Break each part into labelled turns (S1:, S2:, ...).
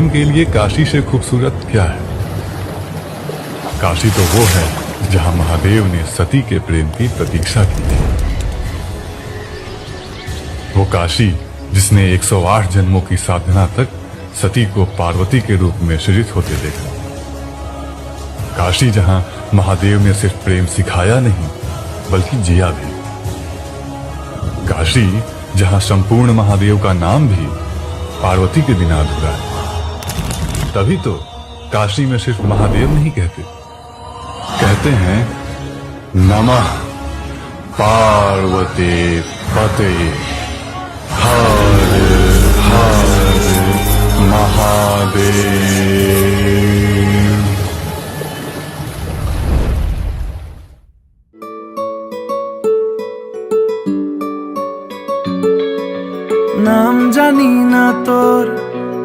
S1: प्रेम के लिए काशी से खूबसूरत क्या है? काशी तो वो है जहाँ महादेव ने सती के प्रेम की प्रतीक्षा की थी वो काशी जिसने 108 जन्मों की साधना तक सती को पार्वती के रूप में सृजित होते देखा। काशी जहाँ महादेव ने सिर्फ़ प्रेम सिखाया नहीं, बल्कि जिया भी। काशी जहाँ संपूर्ण महादेव का नाम भी पार्वती के बिना अधूरा है। तभी तो काशी में सिर्फ महादेव नहीं कहते कहते हैं नमः पार्वती पते हर हर महादेव
S2: নাম জানি না তোর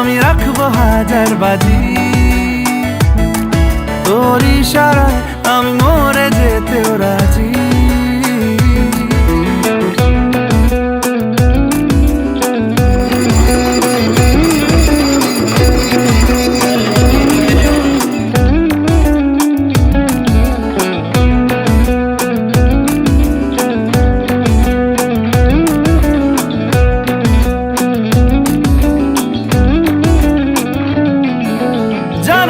S2: আমি রাখব হাজার বাজি। তোর ইশারায় আমি মরে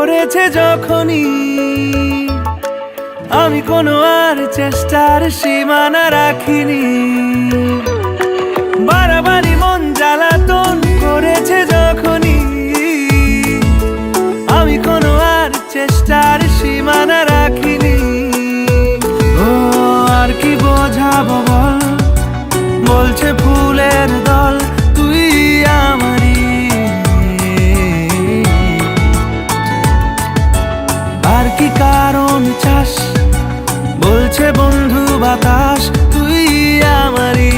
S2: করেছে যখনই আমি কোনো আর চেষ্টার সীমানা রাখিনি। বাড়াবাড়ি বইছে বন্ধু বাতাস, তুই আমারি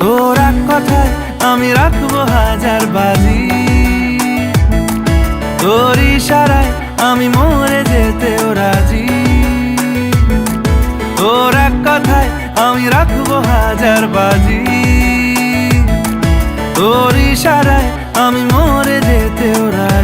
S2: তোরা কথায় আমি রাখব হাজার বাজি। তোর ইশারায় আমি মরে যেতেও রাজি। তোর কথায় আমি রাখব হাজার বাজি। তোর ইশারায় আমি মরে যেতেও রাজি।